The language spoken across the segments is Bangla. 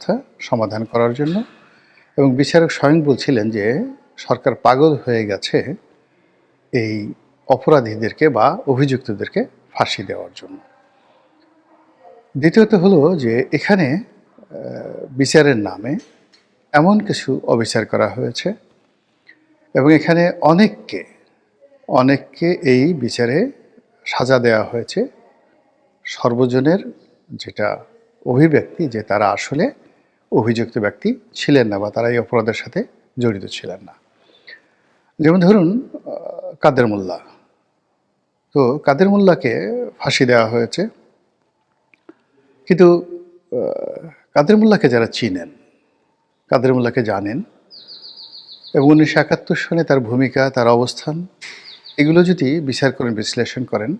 ব্যবস্থা সমাধান করার জন্য। এবং বিচারক স্বয়ং বলছিলেন যে, সরকার পাগল হয়ে গেছে এই অপরাধীদেরকে বা অভিযুক্তদেরকে ফাঁসি দেওয়ার জন্য। দ্বিতীয়ত হলো যে, এখানে বিচারের নামে এমন কিছু অবিচার করা হয়েছে এবং এখানে অনেককে অনেককে এই বিচারে সাজা দেওয়া হয়েছে। সর্বজনের যেটা অভিব্যক্তি যে, তারা আসলে অভিযুক্ত ব্যক্তি ছিলেন না বা তারা এই অপরাধের সাথে জড়িত ছিলেন না। যেমন ধরুন কাদের মোল্লা। তো কাদের মোল্লাকে ফাঁসি দেওয়া হয়েছে। কিন্তু কাদের মোল্লাকে যারা চিনেন, কাদের মোল্লাকে জানেন এবং উনিশশো একাত্তর সনে তার ভূমিকা, তার অবস্থান, এগুলো যদি বিচার করেন, বিশ্লেষণ করেন,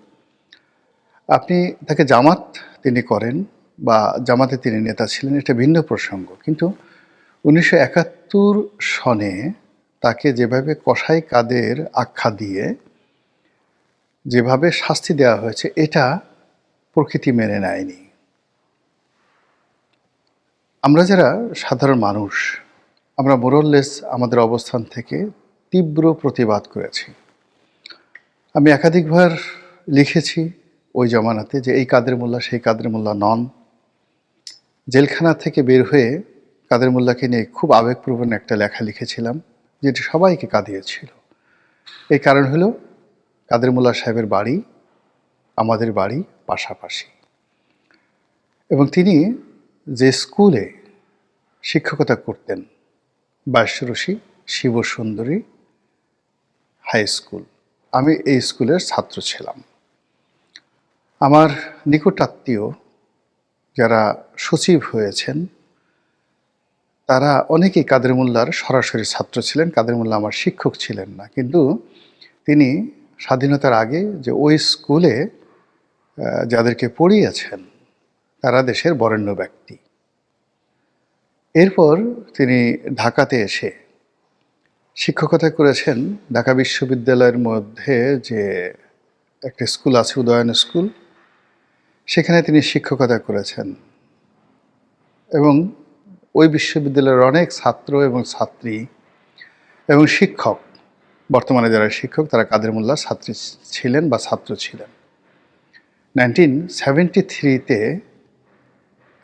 আপনি তাকে জামাত তিনি করেন বা জামাতে তিনি নেতা ছিলেন, এটা ভিন্ন প্রসঙ্গ। কিন্তু উনিশশো একাত্তর সনে তাকে যেভাবে কসাই কাদের আখ্যা দিয়ে যেভাবে শাস্তি দেওয়া হয়েছে, এটা প্রকৃতি মেনে নেয়নি। আমরা যারা সাধারণ মানুষ, আমরা মোরললেস আমাদের অবস্থান থেকে তীব্র প্রতিবাদ করেছি। আমি একাধিকবার লিখেছি ওই জমানাতে যে এই কাদের মোল্লা, সেই কাদের মোল্লা নন। জেলখানা থেকে বের হয়ে কাদের মোল্লাকে নিয়ে খুব আবেগপ্রবণ একটা লেখা লিখেছিলাম, যেটি সবাইকে কাঁদিয়েছিল। এই কারণ হলো, কাদের মোল্লা সাহেবের বাড়ি, আমাদের বাড়ি পাশাপাশি। এবং তিনি যে স্কুলে শিক্ষকতা করতেন বাইশ্বরসী শিবসুন্দরী হাই স্কুল, আমি এই স্কুলের ছাত্র ছিলাম। আমার নিকটাত্মীয় যারা সচিব হয়েছেন, তারা অনেকেই কাদের মোল্লার সরাসরি ছাত্র ছিলেন, কাদের মোল্লা আমার শিক্ষক ছিলেন না। কিন্তু তিনি স্বাধীনতার আগে যে ওই স্কুলে যাদেরকে পড়িয়েছেন, তারা দেশের বরেণ্য ব্যক্তি। এরপর তিনি ঢাকাতে এসে শিক্ষকতা করেছেন, ঢাকা বিশ্ববিদ্যালয়ের মধ্যে যে একটা স্কুল আছে, উদয়ন স্কুল। সেখানে তিনি শিক্ষকতা করেছেন। এবং ওই বিশ্ববিদ্যালয়ের অনেক ছাত্র এবং ছাত্রী এবং শিক্ষক, বর্তমানে যারা শিক্ষক তারা কাদের মোল্লা ছাত্রী ছিলেন বা ছাত্র ছিলেন। নাইনটিন সেভেন্টি থ্রিতে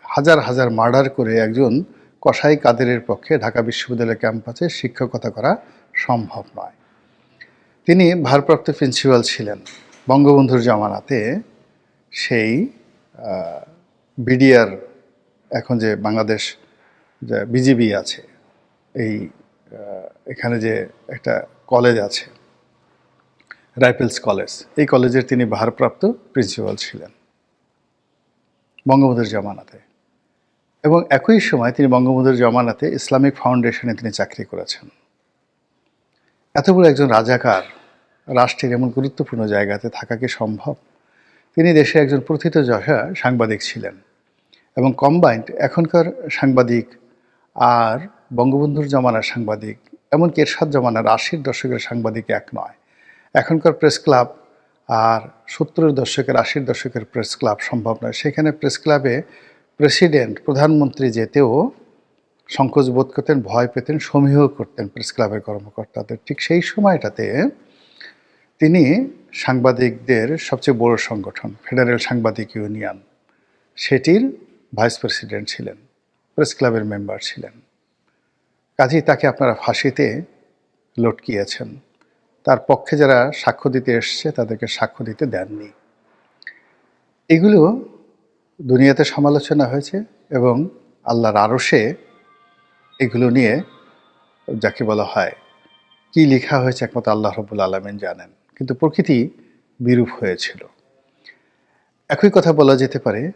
হাজার হাজার মার্ডার করে একজন কসাই কাদেরের পক্ষে ঢাকা বিশ্ববিদ্যালয় ক্যাম্পাসে শিক্ষকতা করা সম্ভব নয়। তিনি ভারপ্রাপ্ত প্রিন্সিপাল ছিলেন বঙ্গবন্ধুর জামানাতে। সেই বিডিআর এখন যে বাংলাদেশ যে বিজিবি আছে, এই এখানে যে একটা কলেজ আছে, রাইফেলস কলেজ, এই কলেজের তিনি ভারপ্রাপ্ত প্রিন্সিপাল ছিলেন বঙ্গবন্ধুর জমানাতে। এবং একই সময় তিনি বঙ্গবন্ধুর জমানাতে ইসলামিক ফাউন্ডেশনে তিনি চাকরি করেছেন। এত বড় একজন রাজাকার, রাষ্ট্রের এমন গুরুত্বপূর্ণ জায়গাতে থাকা কি সম্ভব? তিনি দেশে একজন প্রথিতযশা সাংবাদিক ছিলেন এবং কম্বাইন্ড এখনকার সাংবাদিক আর বঙ্গবন্ধুর জমানার সাংবাদিক, এমনকি এরশাদ জমানার আশির দশকের সাংবাদিক এক নয়। এখনকার প্রেস ক্লাব আর সত্তরের দশকের আশির দশকের প্রেস ক্লাব সম্ভব নয়। সেখানে প্রেস ক্লাবে প্রেসিডেন্ট, প্রধানমন্ত্রী যেতেও সংকোচ বোধ করতেন, ভয় পেতেন, সমীহ করতেন প্রেস ক্লাবের কর্মকর্তাদের। ঠিক সেই সময়টাতে তিনি সাংবাদিকদের সবচেয়ে বড় সংগঠন ফেডারেল সাংবাদিক ইউনিয়ন সেটির ভাইস প্রেসিডেন্ট ছিলেন প্রেস ক্লাবের মেম্বার ছিলেন। কাজেই তাকে আপনারা ফাঁসিতে লটকিয়েছেন। তার পক্ষে যারা সাক্ষ্য দিতে এসছে, তাদেরকে সাক্ষ্য দিতে দেননি। এগুলো দুনিয়াতে সমালোচনা হয়েছে এবং আল্লাহর আরশে এগুলো নিয়ে যাকে বলা হয়, কি লেখা হয়েছে একমাত্র আল্লাহ রবুল আলমেন জানেন। কিন্তু প্রকৃতি বিরূপ হয়েছিল। একই কথা বলা যেতে পারে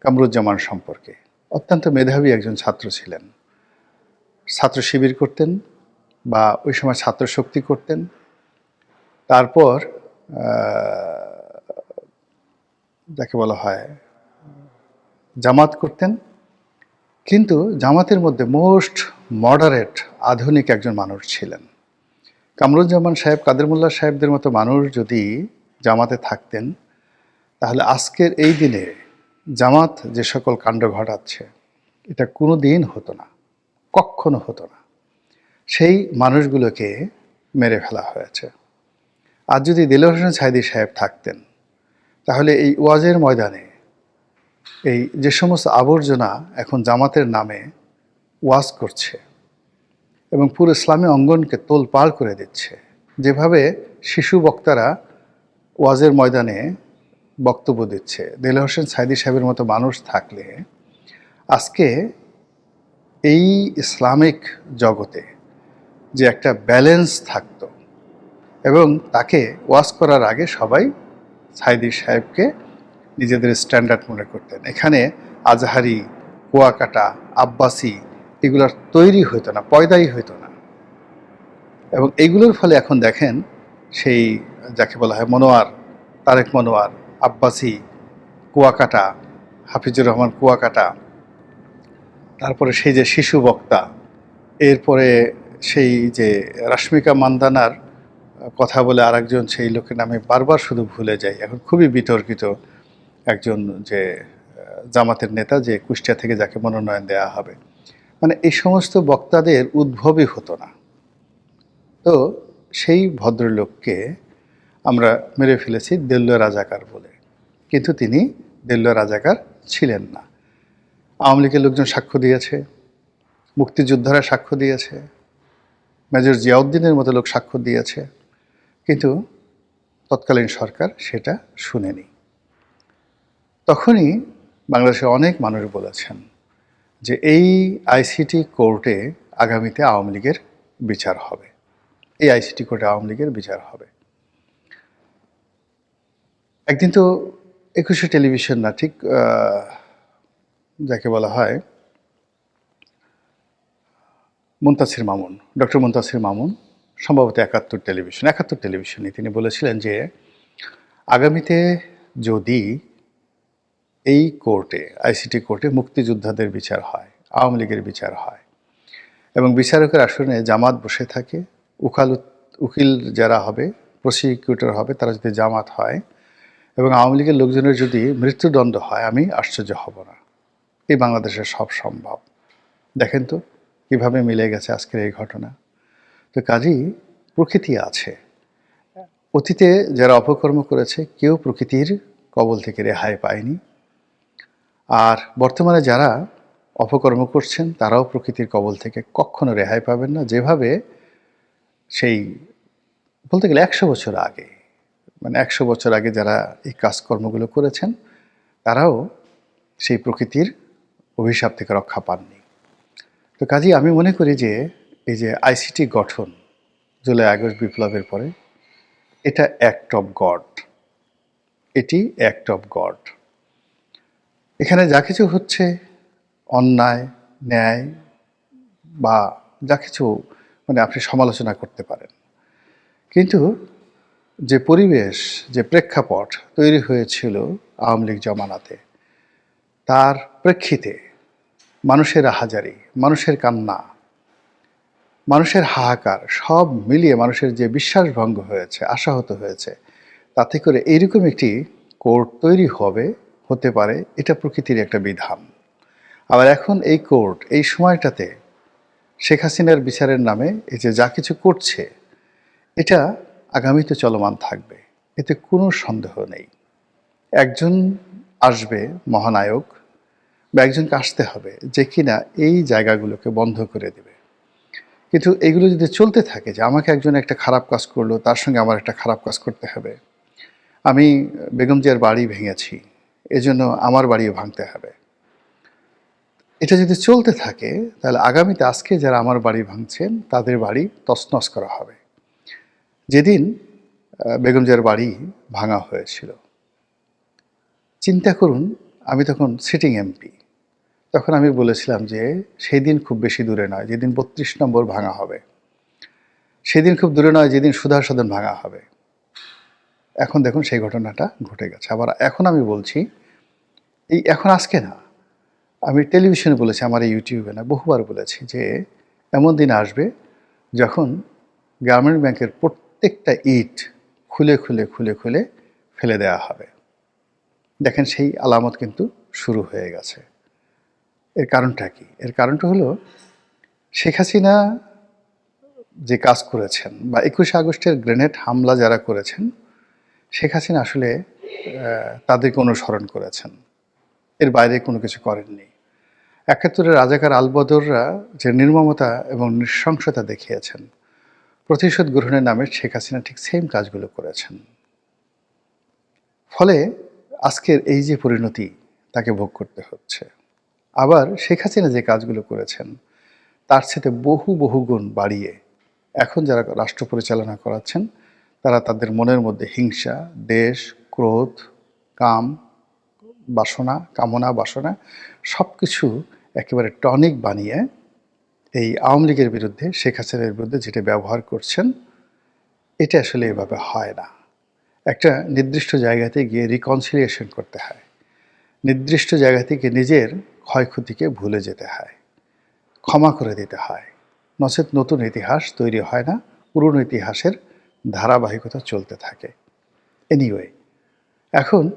কামরুজ্জামান সম্পর্কে। অত্যন্ত মেধাবী একজন ছাত্র ছিলেন। ছাত্র শিবির করতেন বা ওই সময় ছাত্র শক্তি করতেন। তারপর যাকে বলা হয়, জামাত করতেন। কিন্তু জামাতের মধ্যে মোস্ট মডারেট আধুনিক একজন মানুষ ছিলেন। কামরুজ্জামান সাহেব কাদের মোল্লা সাহেবদের মতো মানুষ যদি জামাতে থাকতেন, তাহলে আজকের এই দিনে জামাত যে সকল কাণ্ড ঘটাচ্ছে, এটা কোনো দিন হতো না কখনো হতো না। সেই মানুষগুলোকে মেরে ফেলা হয়েছে। আর যদি দিলওয়ার হোসেন সাইদি সাহেব থাকতেন, তাহলে এই ওয়াজের ময়দানে এই যে সমস্ত আবর্জনা এখন জামাতের নামে ওয়াজ করছে এবং পুরো ইসলামী অঙ্গনকে তোল তোলপাড় করে দিচ্ছে। যেভাবে শিশু বক্তারা ওয়াজের ময়দানে বক্তব্য দিচ্ছে, দেল হোসেন সাইদি সাহেবের মতো মানুষ থাকলে, আজকে এই ইসলামিক জগতে যে একটা ব্যালেন্স থাকতো এবং তাকে ওয়াজ করার আগে সবাই সাইদি সাহেবকে নিজেদের স্ট্যান্ডার্ড মনে করতেন। এখানে আজহারি, কুয়াকাটা, আব্বাসি এগুলোর তৈরি হতো না, পয়দাই হতো না। এবং এইগুলোর ফলে এখন দেখেন সেই যাকে বলা হয় মনোয়ার, তারেক মনোয়ার, আব্বাসি, কুয়াকাটা, হাফিজুর রহমান কুয়াকাটা, তারপরে সেই যে শিশু বক্তা, এরপরে সেই যে রাশ্মিকা মান্দানার কথা বলে আরেকজন সেই লোকের নামে বারবার শুধু ভুলে যাই। এখন খুবই বিতর্কিত একজন যে জামাতের নেতা যে কুষ্টিয়া থেকে যাকে মনোনয়ন দেওয়া হবে। মানে এই সমস্ত বক্তাদের উদ্ভবই হতো না। তো সেই ভদ্রলোককে আমরা মেরে ফেলেছি দেল্য রাজাকার বলে। কিন্তু তিনি দেল্য রাজাকার ছিলেন না। আওয়ামী লীগের লোকজন সাক্ষ্য দিয়েছে, মুক্তিযোদ্ধারা সাক্ষ্য দিয়েছে, মেজর জিয়াউদ্দিনের মতো লোক সাক্ষ্য দিয়েছে। কিন্তু তৎকালীন সরকার সেটা শুনেনি। তখনই বাংলাদেশে অনেক মানুষ বলেছেন যে এই আইসিটি কোর্টে আগামীতে আওয়ামী লীগের বিচার হবে। এই আইসিটি কোর্টে আওয়ামী লীগের বিচার হবে। একদিন তো একুশে টেলিভিশন না, ঠিক যাকে বলা হয়, মুন্তাসির মামুন, ডক্টর মুন্তাসির মামুন, সম্ভবত একাত্তর টেলিভিশন, একাত্তর টেলিভিশনে তিনি বলেছিলেন যে আগামীতে যদি এই কোর্টে, আইসিটি কোর্টে মুক্তিযোদ্ধাদের বিচার হয়, আওয়ামী লীগের বিচার হয়। এবং বিচারকের আসনে জামাত বসে থাকে। উকাল উকিল যারা হবে, প্রসিকিউটর হবে, তারা যদি জামাত হয় এবং আওয়ামী লীগের লোকজনের যদি মৃত্যুদণ্ড হয়, আমি আশ্চর্য হব না। এই বাংলাদেশের সব সম্ভব। দেখেন তো, কীভাবে মিলে গেছে আজকের এই ঘটনা। তো কাজেই প্রকৃতি আছে। অতীতে যারা অপকর্ম করেছে, কেউ প্রকৃতির কবল থেকে রেহাই পায়নি। আর বর্তমানে যারা অপকর্ম করছেন, তারাও প্রকৃতির কবল থেকে কখনো রেহাই পাবেন না। যেভাবে সেই বলতে গেলে একশো বছর আগে মানে একশো বছর আগে যারা এই কাজকর্মগুলো করেছেন, তারাও সেই প্রকৃতির অভিশাপ থেকে রক্ষা পাননি। তো কাজেই আমি মনে করি যে এই যে আইসিটি গঠন জুলাই আগস্ট বিপ্লবের পরে, এটা অ্যাক্ট অফ গড এটি অ্যাক্ট অফ গড এখানে যা কিছু হচ্ছে, অন্যায়, ন্যায় বা যা কিছু মানে আপনি সমালোচনা করতে পারেন। কিন্তু যে পরিবেশ, যে প্রেক্ষাপট তৈরি হয়েছিল আওয়ামী লীগ জমানাতে, তার প্রেক্ষিতে মানুষের হাজারি, মানুষের কান্না, মানুষের হাহাকার সব মিলিয়ে মানুষের যে বিশ্বাসভঙ্গ হয়েছে, আশাহত হয়েছে, তাতে করে এইরকম একটি কোর্ট তৈরি হবে হতে পারে, এটা প্রকৃতির একটা বিধান। আবার এখন এই কোর্ট, এই সময়টাতে শেখ হাসিনার বিচারের নামে এই যে যা কিছু করছে, এটা আগামীতে চলমান থাকবে। এতে কোনো সন্দেহ নেই। একজন আসবে মহানায়ক বা একজনকে আসতে হবে যে কিনা এই জায়গাগুলোকে বন্ধ করে দেবে। কিন্তু এগুলো যদি চলতে থাকে যে আমাকে একজন একটা খারাপ কাজ করল, তার সঙ্গে আমার একটা খারাপ কাজ করতে হবে, আমি বেগম জিয়ার বাড়ি ভেঙেছি এজন্য আমার বাড়িও ভাঙতে হবে। এটা যদি চলতে থাকে, তাহলে আগামীতে আজকে যারা আমার বাড়ি ভাঙছেন, তাদের বাড়ি তছনছ করা হবে। যেদিন বেগমজার বাড়ি ভাঙা হয়েছিল। চিন্তা করুন, আমি তখন সিটিং এমপি তখন আমি বলেছিলাম যে সেই দিন খুব বেশি দূরে নয়, যেদিন বত্রিশ নম্বর ভাঙা হবে। সেদিন খুব দূরে নয়, যেদিন সুধা সদন ভাঙা হবে। এখন দেখুন সেই ঘটনাটা ঘটে গেছে। আবার এখন আমি বলছি, এই এখন আজকে না, আমি টেলিভিশনে বলেছি, আমার এই ইউটিউবে না, বহুবার বলেছি যে এমন দিন আসবে যখন গ্রামীণ ব্যাংকের প্রত্যেকটা ইট খুলে খুলে খুলে খুলে ফেলে দেওয়া হবে। দেখেন সেই আলামত কিন্তু শুরু হয়ে গেছে। এর কারণটা কি? এর কারণটা হলো, শেখ হাসিনা যে কাজ করেছেন বা একুশে আগস্টের গ্রেনেড হামলা যারা করেছেন শেখ হাসিনা আসলে তাদেরকে অনুসরণ করেছেন। এর বাইরে কোনো কিছু করেননি। একাত্তরের রাজাকার আলবদররা যে নির্মমতা এবং নৃশংসতা দেখিয়েছেন, প্রতিশোধ গ্রহণের নামে শেখ হাসিনা ঠিক সেম কাজগুলো করেছেন। ফলে আজকের এই যে পরিণতি, তাকে ভোগ করতে হচ্ছে। আবার শেখ হাসিনা যে কাজগুলো করেছেন, তার সাথে বহু বহু গুণ বাড়িয়ে এখন যারা রাষ্ট্র পরিচালনা করাচ্ছেন তারা তাদের মনের মধ্যে হিংসা, দেশ, ক্রোধ, কাম, বাসনা, কামনা, বাসনা সব কিছু একেবারে টনিক বানিয়ে এই আওয়ামী লীগের বিরুদ্ধে, শেখ হাসিনার বিরুদ্ধে যেটা ব্যবহার করছেন, এটা আসলে এভাবে হয় না। একটা নির্দিষ্ট জায়গাতে গিয়ে রিকনসিলিয়েশন করতে হয়। নির্দিষ্ট জায়গা থেকে নিজের ক্ষয়ক্ষতিকে ভুলে যেতে হয়। ক্ষমা করে দিতে হয়। নচেত নতুন ইতিহাস তৈরি হয় না। পুরনো ইতিহাসের ধারাবাহিকতা চলতে থাকে। এনিওয়ে এখন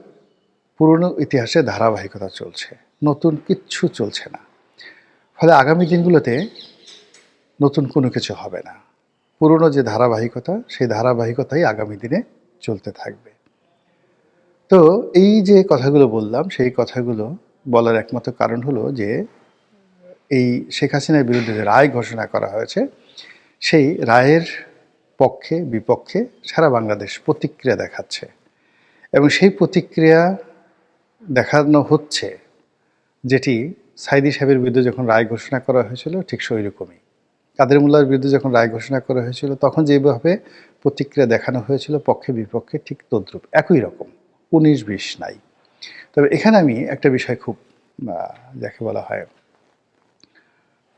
পুরনো ইতিহাসে ধারাবাহিকতা চলছে, নতুন কিচ্ছু চলছে না। ফলে আগামী দিনগুলোতে নতুন কোনো কিছু হবে না। পুরনো যে ধারাবাহিকতা, সেই ধারাবাহিকতাই আগামী দিনে চলতে থাকবে। তো এই যে কথাগুলো বললাম, সেই কথাগুলো বলার একমাত্র কারণ হলো যে, এই শেখ হাসিনার বিরুদ্ধে যে রায় ঘোষণা করা হয়েছে, সেই রায়ের পক্ষে, বিপক্ষে সারা বাংলাদেশ প্রতিক্রিয়া দেখাচ্ছে। এবং সেই প্রতিক্রিয়া দেখানো হচ্ছে, যেটি সাইদি সাহেবের বিরুদ্ধে যখন রায় ঘোষণা করা হয়েছিল, ঠিক সেই রকমই। কাদের মোল্লার বিরুদ্ধে যখন রায় ঘোষণা করা হয়েছিল, তখন যেভাবে প্রতিক্রিয়া দেখানো হয়েছিল, পক্ষে, বিপক্ষে, ঠিক তদ্রুপ, একই রকম, উনিশ বিশ নাই। তবে এখানে আমি একটা বিষয় খুব যাকে বলা হয়,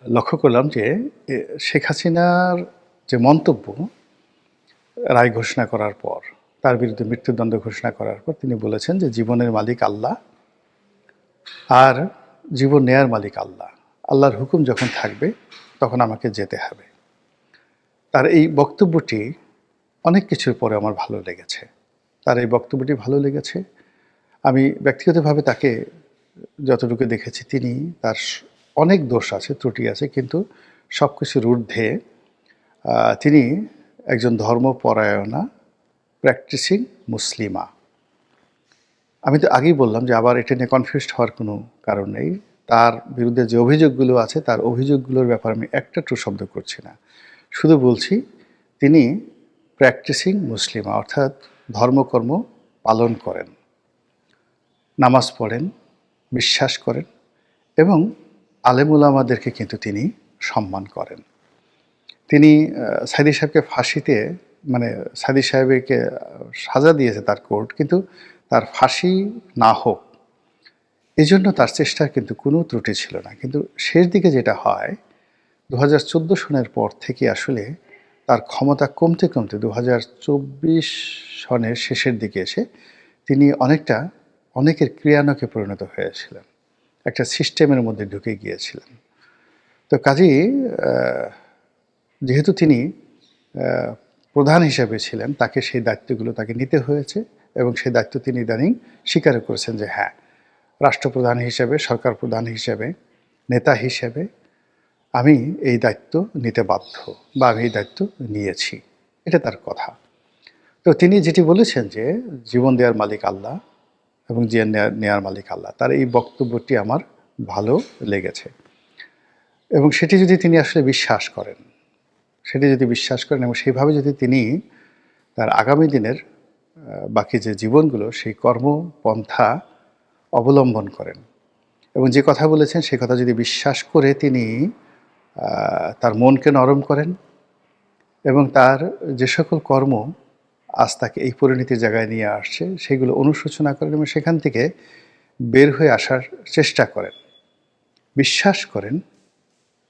লক্ষ্য করলাম যে শেখ হাসিনার যে মন্তব্য রায় ঘোষণা করার পর, তার বিরুদ্ধে মৃত্যুদণ্ড ঘোষণা করার পর তিনি বলেছেন যে জীবনের মালিক আল্লাহ আর জীবন নেয়ার মালিক আল্লাহ। আল্লাহর হুকুম যখন থাকবে, তখন আমাকে যেতে হবে। তার এই বক্তব্যটি অনেক কিছুর পরে আমার ভালো লেগেছে। তার এই বক্তব্যটি ভালো লেগেছে। আমি ব্যক্তিগতভাবে তাকে যতটুকু দেখেছি, তিনি তার অনেক দোষ আছে, ত্রুটি আছে, কিন্তু সব কিছুর ঊর্ধ্বে তিনি একজন ধর্মপরায়ণা প্র্যাকটিসিং মুসলিমা। আমি তো আগেই বললাম যে আবার এটা নিয়ে কনফিউজড হওয়ার কোনো কারণ নেই। তার বিরুদ্ধে যে অভিযোগগুলো আছে, তার অভিযোগগুলোর ব্যাপারে আমি একটা টু শব্দ করছি না। শুধু বলছি, তিনি প্র্যাকটিসিং মুসলিমা, অর্থাৎ ধর্মকর্ম পালন করেন। নামাজ পড়েন, বিশ্বাস করেন এবং আলেমুলামাদেরকে কিন্তু তিনি সম্মান করেন। তিনি সাইদি সাহেবকে ফাঁসিতে মানে সাইদি সাহেবকে সাজা দিয়েছে তার কোর্ট, কিন্তু তার ফাঁসি না হোক এই জন্য তার চেষ্টার কিন্তু কোনো ত্রুটি ছিল না। কিন্তু শেষ দিকে যেটা হয় দু হাজার চোদ্দ সনের পর থেকে আসলে তার ক্ষমতা কমতে কমতে দু হাজার চব্বিশ সনের শেষের দিকে এসে তিনি অনেকটা, অনেকের ক্রিয়ানকে পরিণত হয়েছিলেন, একটা সিস্টেমের মধ্যে ঢুকে গিয়েছিলেন। তো কাজেই যেহেতু তিনি প্রধান হিসেবে ছিলেন, তাকে সেই দায়িত্বগুলো তাকে নিতে হয়েছে এবং সেই দায়িত্ব তিনি ইদানিং স্বীকার করেছেন যে হ্যাঁ রাষ্ট্রপ্রধান হিসেবে, সরকার প্রধান হিসেবে, নেতা হিসেবে আমি এই দায়িত্ব নিতে বাধ্য বা আমি এই দায়িত্ব নিয়েছি। এটা তার কথা। তো তিনি যেটি বলেছেন যে জীবন দেওয়ার মালিক আল্লাহ এবং নেয়ার নেয়ার মালিক আল্লাহ, তার এই বক্তব্যটি আমার ভালো লেগেছে। এবং সেটি যদি তিনি আসলে বিশ্বাস করেন সেটি যদি বিশ্বাস করেন এবং সেইভাবে যদি তিনি তার আগামী দিনের বাকি যে জীবনগুলো, সেই কর্মপন্থা অবলম্বন করেন। এবং যে কথা বলেছেন, সেই কথা যদি বিশ্বাস করে তিনি তার মনকে নরম করেন এবং তার যে সকল কর্ম আজ তাকে এই পরিণতির জায়গায় নিয়ে আসছে, সেগুলো অনুশোচনা করেন এবং সেখান থেকে বের হয়ে আসার চেষ্টা করেন। বিশ্বাস করেন,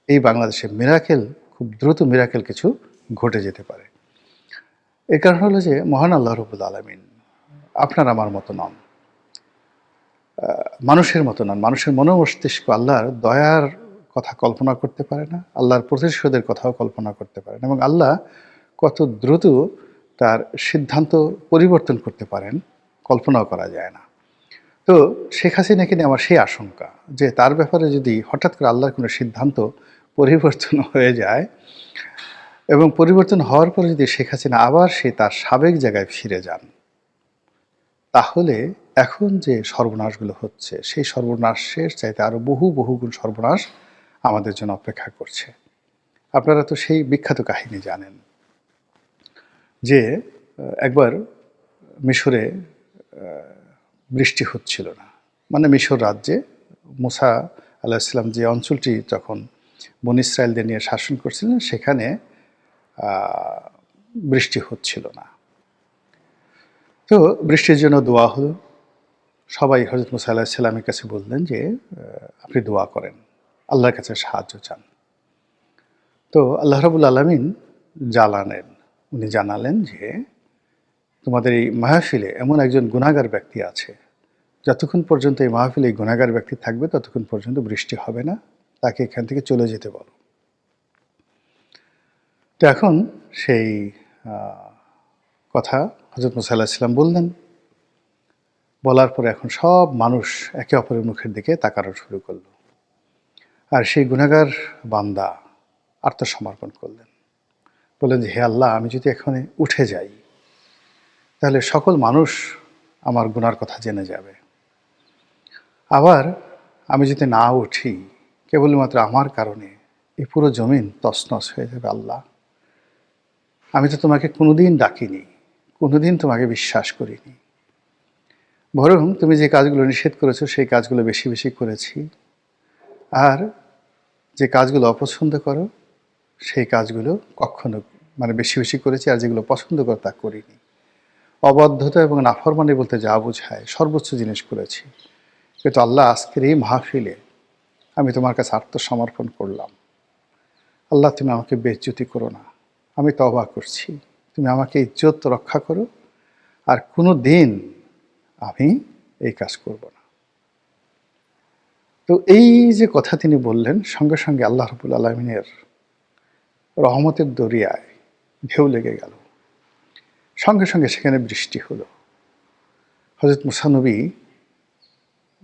এই বাংলাদেশে মিরাকেল খুব দ্রুত মিরাকেল কিছু ঘটে যেতে পারে। এর কারণ হলো যে, মহান আল্লাহ রবুল আলমিন আপনার আমার মতো নন। মানুষের মতো নন। মানুষের মনোমস্তিষ্ক আল্লাহর দয়ার কথা কল্পনা করতে পারে না, আল্লাহর প্রতিশোধের কথাও কল্পনা করতে পারে না এবং আল্লাহ কত দ্রুত তার সিদ্ধান্ত পরিবর্তন করতে পারেন, কল্পনাও করা যায় না। তো শেখ হাসিনাকে নিয়ে আমার সেই আশঙ্কা যে, তার ব্যাপারে যদি হঠাৎ করে আল্লাহর কোনো সিদ্ধান্ত পরিবর্তন হয়ে যায় এবং পরিবর্তন হওয়ার পরে যদি শেখ হাসিনা আবার সে তার সাবেক জায়গায় ফিরে যান, তাহলে এখন যে সর্বনাশগুলো হচ্ছে, সেই সর্বনাশের চাইতে আরও বহু বহুগুণ সর্বনাশ আমাদের জন্য অপেক্ষা করছে। আপনারা তো সেই বিখ্যাত কাহিনী জানেন যে একবার মিশরে বৃষ্টি হচ্ছিল না। মানে মিশর রাজ্যে মুসা আলাহিসাল্লাম যে অঞ্চলটি তখন বন ইসরায়েলদের নিয়ে শাসন করছিলেন, সেখানে বৃষ্টি হচ্ছিল না। তো বৃষ্টির জন্য দোয়া হলো। সবাই হজরত মুসা আলাহিসাল্লামের কাছে বললেন যে আপনি দোয়া করেন। আল্লাহর কাছে সাহায্য চান। তো আল্লাহ রাবুল আলমিন জানালেন, উনি জানালেন যে, তোমাদের এই মাহফিলে এমন একজন গুণাগার ব্যক্তি আছে। যতক্ষণ পর্যন্ত এই মাহফিলে এই গুণাগার ব্যক্তি থাকবে, ততক্ষণ পর্যন্ত বৃষ্টি হবে না। তাকে এখান থেকে চলে যেতে বলো। তো এখন সেই কথা হজরত মুসাল্লাহ সাল্লাম বললেন। বলার পরে এখন সব মানুষ একে অপরের মুখের দিকে তাকানো শুরু করল। আর সেই গুণাগার বান্দা আত্মসমর্পণ করলেন। বললেন যে, হে আল্লাহ, আমি যদি এখানে উঠে যাই, তাহলে সকল মানুষ আমার গুনার কথা জেনে যাবে। আবার আমি যদি না উঠি কেবলমাত্র আমার কারণে এই পুরো জমিন তছনছ হয়ে যাবে, আল্লাহ। আমি তো তোমাকে কোনোদিন ডাকিনি, কোনোদিন তোমাকে বিশ্বাস করিনি। বরং তুমি যে কাজগুলো নিষেধ করেছ, সেই কাজগুলো বেশি বেশি করেছি। আর যে কাজগুলো অপছন্দ করো, সেই কাজগুলো কখনো মানে বেশি বেশি করেছি, আর যেগুলো পছন্দ করো, তা করিনি। অবদ্ধতা এবং নাফরমানি বলতে যা বোঝায়, সর্বোচ্চ জিনিস করেছি। কিন্তু আল্লাহ আজকের এই মাহফিলে আমি তোমার কাছে আত্মসমর্পণ করলাম। আল্লাহ, তুমি আমাকে বেজ্জুতি করো না। আমি তবা করছি। তুমি আমাকে ইজ্জত রক্ষা করো। আর কোনো দিন আমি এই কাজ করব না। তো এই যে কথা তিনি বললেন, সঙ্গে সঙ্গে আল্লাহ রবুল আলমিনের রহমতের দরিয়ায় ঢেউ লেগে গেল। সঙ্গে সঙ্গে সেখানে বৃষ্টি হলো। হজরত মুসানবী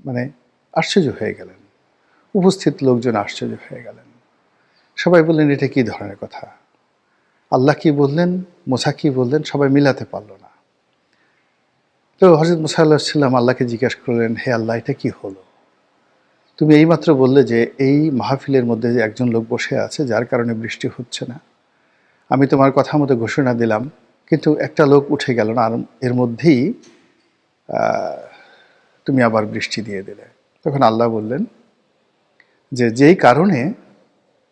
মানে আশ্চর্য হয়ে গেলেন। উপস্থিত লোকজন আশ্চর্য হয়ে গেলেন। সবাই বললেন, এটা কী ধরনের কথা? আল্লাহ কি বললেন, মোসা কি বললেন, সবাই মিলাতে পারল না। তো হজরত মুসা আল্লাহ সাল্লাম আল্লাহকে জিজ্ঞাসা করলেন, হে আল্লাহ, এটা কি হলো? তুমি এইমাত্র বললে যে এই মাহফিলের মধ্যে যে একজন লোক বসে আছে, যার কারণে বৃষ্টি হচ্ছে না। আমি তোমার কথা মতো ঘোষণা দিলাম, কিন্তু একটা লোক উঠে গেল না, আর এর মধ্যেই তুমি আবার বৃষ্টি দিয়ে দিলে। তখন আল্লাহ বললেন যে যেই কারণে